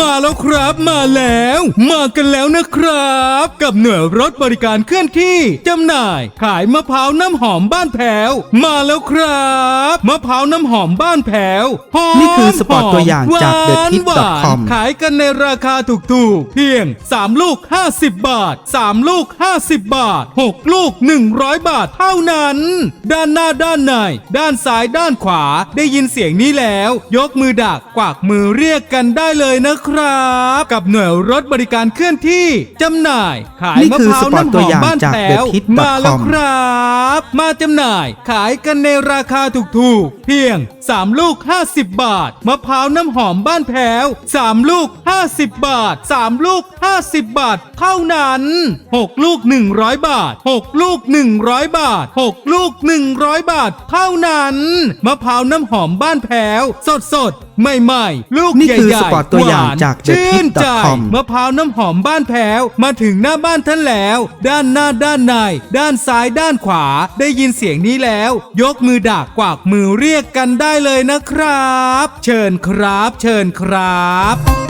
มาแล้วครับมาแล้ว มากันแล้วนะครับ กับหน่วยรถบริการเคลื่อนที่จำหน่าย ขายมะพร้าวน้ำหอมบ้านแผวมาแล้วครับมะพร้าวน้ำหอมบ้านแผวหอมนี่คือสปอร์ตตัวอย่างจากหวาน TheTip.com หวานขายกันในราคาถูกๆ เพียง 3 ลูก 50 บาท 3 ลูก 50 บาท 6 ลูก 100 บาทเท่านั้น ด้านหน้าด้านใน ด้านซ้ายด้านขวาได้ยินเสียงนี้แล้ว ยกมือดักกวักมือเรียกกันได้เลยนะครับกับหน่วยรถบริการเคลื่อนที่จำหน่าย ขายนี่มะคือพร้าวสปอร์ตน้ำหตัวอมอย่างบ้านจากแถว TheTip.com มาแล้วครับ มาจำหน่ายขายกันในราคาถูกๆ เพียง 3 ลูก 50 บาท มะพร้าวน้ำหอมบ้านแพ้ว3 ลูก 50 บาท 3 ลูก 50 บาท เท่านั้น 6 ลูก 100 บาท 6 ลูก 100 บาท 6 ลูก 100 บาท เท่านั้น มะพร้าวน้ำหอมบ้านแพ้วสดสดๆ ใหม่ๆ ลูกนี่ใหญ่คือๆสปอร์ตตัวอย่างหนจากชื่นใจ TheTip.com มะพร้าวน้ำหอมบ้านแพ้ว มาถึงหน้าบ้านท่านแล้ว ด้านหน้าด้านใน ด้านซ้ายด้านขวา ได้ยินเสียงนี้แล้ว ยกมือดักกวักมือเรียกกันได้เลยนะครับ เชิญครับ เชิญครับ